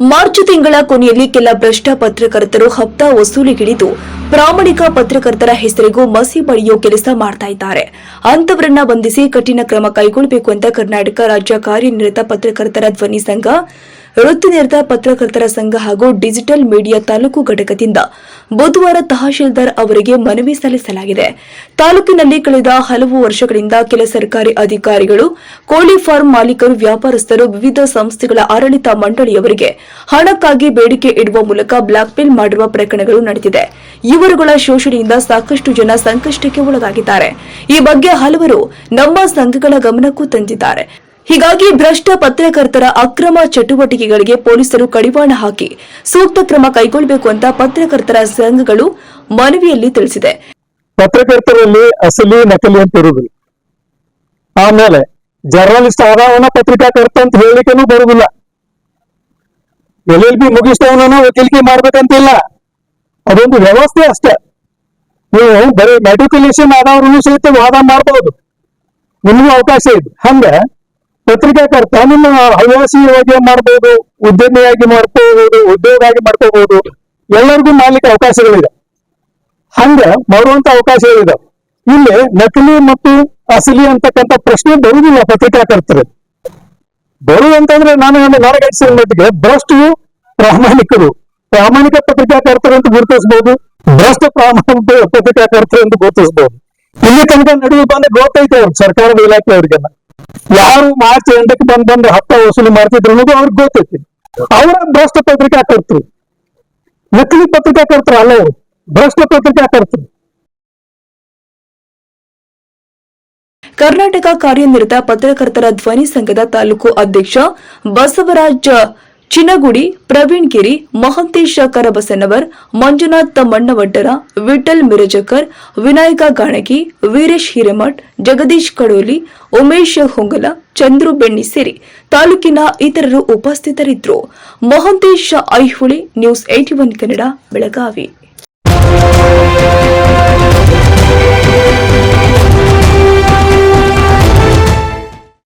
March ತಿಂಗಳ ಕೊನೆಯಲ್ಲಿ ಕೆಲ ಭ್ರಷ್ಟ ಪತ್ರಕರ್ತರು ಹಪ್ತ ವಸೂಲಿಗಿಳಿದು ಪ್ರಾಮಾಣಿಕ ಪತ್ರಕರ್ತರ ಹೆಸರಿಗೂ ಮಸಿ ಬಳಿಯೋ ಕೆಲಸ ಮಾಡ್ತಾ ಇದ್ದಾರೆ. ಅಂತವರನ್ನ ಬಂಧಿಸಿ ಕಠಿಣ ಕ್ರಮ ಕೈಗೊಳ್ಳಬೇಕು ಅಂತ ಕರ್ನಾಟಕ ರಾಜ್ಯ ಕಾರ್ಯನಿರತ ಪತ್ರಕರ್ತರ ಧ್ವನಿ ಸಂಘ ವೃತ್ತಿನಿರತ ಪತ್ರಕರ್ತರ ಸಂಘ ಹಾಗೂ ಡಿಜಿಟಲ್ ಮೀಡಿಯಾ ತಾಲೂಕು ಘಟಕದಿಂದ ಬುಧವಾರ ತಹಶೀಲ್ದಾರ್ ಅವರಿಗೆ ಮನವಿ ಸಲ್ಲಿಸಲಾಗಿದೆ. ತಾಲೂಕಿನಲ್ಲಿ ಕಳೆದ ಹಲವು ವರ್ಷಗಳಿಂದ ಕೆಲ ಸರ್ಕಾರಿ ಅಧಿಕಾರಿಗಳು, ಕೋಳಿ ಫಾರ್ಮ್ ಮಾಲೀಕರು, ವ್ಯಾಪಾರಸ್ಥರು, ವಿವಿಧ ಸಂಸ್ಥೆಗಳ ಆಡಳಿತ ಮಂಡಳಿಯವರಿಗೆ ಹಣಕ್ಕಾಗಿ ಬೇಡಿಕೆ ಇಡುವ ಮೂಲಕ ಬ್ಲಾಕ್ಮೇಲ್ ಮಾಡಿರುವ ಪ್ರಕರಣಗಳು ನಡೆದಿದೆ. ಇವರುಗಳ ಶೋಷಣೆಯಿಂದ ಸಾಕಷ್ಟು ಜನ ಸಂಕಷ್ಟಕ್ಕೆ ಒಳಗಾಗಿದ್ದಾರೆ. ಈ ಬಗ್ಗೆ ಹಲವರು ನಮ್ಮ ಸಂಘಗಳ ಗಮನಕ್ಕೂ ತಂದಿದ್ದಾರೆ. ಹೀಗಾಗಿ ಭ್ರಷ್ಟ ಪತ್ರಕರ್ತರ ಅಕ್ರಮ ಚಟುವಟಿಕೆಗಳಿಗೆ ಪೊಲೀಸರು ಕಡಿವಾಣ ಹಾಕಿ ಸೂಕ್ತ ಕ್ರಮ ಕೈಗೊಳ್ಳಬೇಕು ಅಂತ ಪತ್ರಕರ್ತರ ಸಂಘಗಳು ಮನವಿಯಲ್ಲಿ ತಿಳಿಸಿದೆ. ಪತ್ರಕರ್ತರಲ್ಲಿ ಅಸಲಿ ನಕಲಿ ಅಂತ ಇರುವುದಿಲ್ಲ. ಆಮೇಲೆ ಜರ್ನಲಿಸ್ಟ್ ಆದವನ ಪತ್ರಿಕಾಕರ್ತ ಅಂತ ಹೇಳಿಕೆನೂ ಬರುವುದಿಲ್ಲ. ಎಲ್ ಎಲ್ ಬಿ ಮುಗಿಸಿದವನ ವಕೀಲಿಕೆ ಮಾಡ್ಬೇಕಂತಿಲ್ಲ ಅದೊಂದು ವ್ಯವಸ್ಥೆ ಅಷ್ಟೇ. ನೀವು ಬರೀ ಮೆಟ್ರಿಕ್ಯುಲೇಷನ್ ಆದವ್ರನ್ನು ಸಹಿತ ವಾದ ಮಾಡಬಹುದು ನಿಮಗೂ ಅವಕಾಶ ಇದೆ. ಹಂಗ ಪತ್ರಿಕಾಕರ್ತ ನಿಮ್ಮ ಹವ್ಯಾಸಿಯಾಗಿ ಮಾಡ್ಬೋದು, ಉದ್ಯಮಿಯಾಗಿ ಮಾಡ್ಕೋಬಹುದು ಉದ್ಯೋಗ ಆಗಿ ಮಾಡ್ಕೋಬಹುದು ಎಲ್ಲರಿಗೂ ಮಾಡ್ಲಿಕ್ಕೆ ಅವಕಾಶಗಳಿದೆ. ಹಂಗ ಮಾಡುವಂತ ಅವಕಾಶಗಳಿದೆ ಇಲ್ಲಿ ನಕಲಿ ಮತ್ತು ಅಸಲಿ ಅಂತಕ್ಕಂಥ ಪ್ರಶ್ನೆ ಬರುವುದಿಲ್ಲ ಪತ್ರಿಕಾಕರ್ತರು. ಬರುವಂತಂದ್ರೆ ನಾನು ನಾನು ನನಗನ್ಸಿದ ಮಟ್ಟಿಗೆ ಭ್ರಷ್ಟು ಪ್ರಾಮಾಣಿಕರು. ಪ್ರಾಮಾಣಿಕ ಪತ್ರಿಕಾಕರ್ತರು ಅಂತ ಗುರುತಿಸಬಹುದು ಭ್ರಷ್ಟ ಪ್ರಾಮಾಣಿಕ ಪತ್ರಿಕಾಕರ್ತರು ಅಂತ ಗುರುತಿಸಬಹುದು ಇಲ್ಲಿ ತನಕ ನಡೆಯುವ ಬಂದ್ರೆ ಗೊತ್ತೈತೆ ಅವ್ರು, ಸರ್ಕಾರದ ಇಲಾಖೆ ಅವ್ರಿಗೆಲ್ಲ. ಯಾರು ಮಾರ್ಚ್ ಎಂಟಕ್ಕೆ ಬಂದ್ ಬಂದು ಹತ್ತ ವಸೂಲಿ ಮಾಡ್ತಿದ್ರು ಅನ್ನೋದು ಅವ್ರಿಗೆ ಗೊತ್ತೈತಿ. ಅವರ ಭ್ರಷ್ಟ ಪತ್ರಿಕಾಕರ್ತರು ನಕಲಿ ಪತ್ರಿಕಾಕರ್ತರು ಅಲ್ಲ ಅವರು. ಭ್ರಷ್ಟ ಪತ್ರಿಕಾಕರ್ತರು ಕರ್ನಾಟಕ ಕಾರ್ಯನಿರತ ಪತ್ರಕರ್ತರ ಧ್ವನಿ ಸಂಘದ ತಾಲೂಕು ಅಧ್ಯಕ್ಷ ಬಸವರಾಜ ಚಿನಗುಡಿ ಪ್ರವೀಣ್ ಗಿರಿ, ಮಹಂತೇಶ ಕರಬಸನವರ್, ಮಂಜುನಾಥ್ ಮಣ್ಣವಡ್ಡರ ವಿಠಲ್ ಮಿರಜಕರ್, ವಿನಾಯಕ ಗಾಣಗಿ, ವೀರೇಶ್ ಹಿರೇಮಠ್, ಜಗದೀಶ್ ಕಡೋಲಿ, ಉಮೇಶ್ ಹೊಂಗಲ, ಚಂದ್ರು ಬೆಣ್ಣಿ ಸೇರಿ ತಾಲೂಕಿನ ಇತರರು ಉಪಸ್ಥಿತರಿದ್ದರು. Mahantesh Aiholi, news eighty one Kannada, Belagavi.